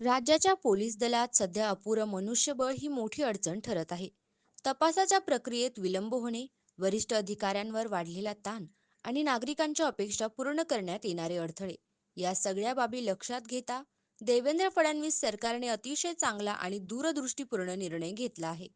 राज्याच्या पोलीस दलात सध्या अपुरं मनुष्यबळ ही मोठी अडचण ठरत आहे. तपासाच्या प्रक्रियेत विलंब होणे वरिष्ठ अधिकाऱ्यांवर वाढलेला ताण आणि नागरिकांच्या अपेक्षा पूर्ण करण्यात येणारे अडथळे या सगळ्या बाबी लक्षात घेता देवेंद्र फडणवीस सरकारने अतिशय चांगला आणि दूरदृष्टीपूर्ण निर्णय घेतला आहे.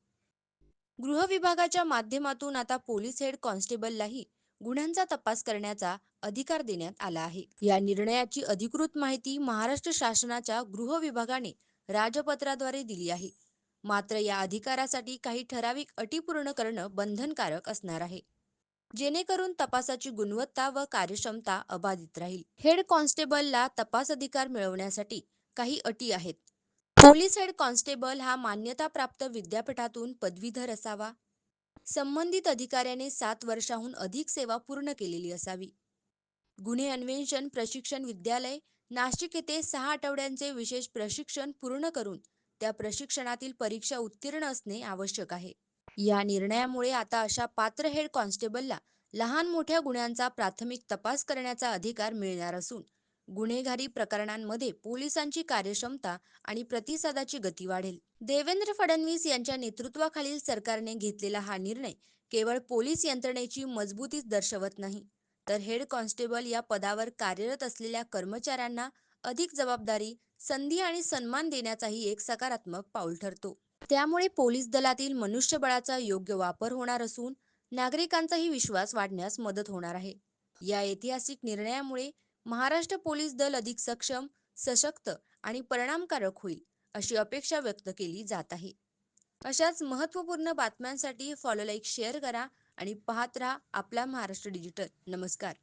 गृह विभागाच्या माध्यमातून आता पोलीस हेड कॉन्स्टेबललाही गुन्ह्यांचा तपास करण्याचा अधिकार देण्यात आला आहे. या निर्णयाची अधिकृत माहिती महाराष्ट्र शासनाच्या गृह विभागाने राजपत्राद्वारे दिली आहे. मात्र या अधिकारासाठी काही ठराविक अटी पूर्ण करणं बंधनकारक असणार आहे. जेणेकरून तपासाची गुणवत्ता व कार्यक्षमता अबाधित राहील. हेड कॉन्स्टेबलला तपास अधिकार मिळवण्यासाठी काही अटी आहेत. पोलीस हेड कॉन्स्टेबल हा मान्यताप्राप्त विद्यापीठातून पदवीधर असावा. संबंधित अधिकाऱ्याने सात वर्षाहून अधिक सेवा पूर्ण केलेली असावी. गुन्हे अन्वेषण प्रशिक्षण विद्यालय नाशिक येथे सहा आठवड्यांचे विशेष प्रशिक्षण पूर्ण करून त्या प्रशिक्षणातील परीक्षा उत्तीर्ण असणे आवश्यक आहे. या निर्णयामुळे आता अशा पात्र हेड कॉन्स्टेबलला लहान मोठ्या गुन्ह्यांचा प्राथमिक तपास करण्याचा अधिकार मिळणार असून गुन्हेगारी प्रकरणांमध्ये पोलिसांची कार्यक्षमता आणि प्रतिसादाची गती वाढेल. देवेंद्र फडणवीस यांच्या नेतृत्वाखालील सरकारने घेतलेला हा निर्णय केवळ पोलीस यंत्रणेची मजबूतीच दर्शवत नाही तर हेड कॉन्स्टेबल या पदावर कार्यरत असलेल्या कर्मचाऱ्यांना अधिक जबाबदारी संधी आणि सन्मान देण्याचाही एक सकारात्मक पाऊल ठरतो. त्यामुळे पोलीस दलातील मनुष्यबळाचा योग्य वापर होणार असून नागरिकांचाही विश्वास वाढण्यास मदत होणार आहे. या ऐतिहासिक निर्णयामुळे महाराष्ट्र पोलीस दल अधिक सक्षम सशक्त आणि परिणामकारक होईल अशी अपेक्षा व्यक्त केली जात आहे. अशाच महत्त्वपूर्ण बातम्यांसाठी फॉलो लाईक शेअर करा आणि पाहत राहा आपला महाराष्ट्र डिजिटल नमस्कार.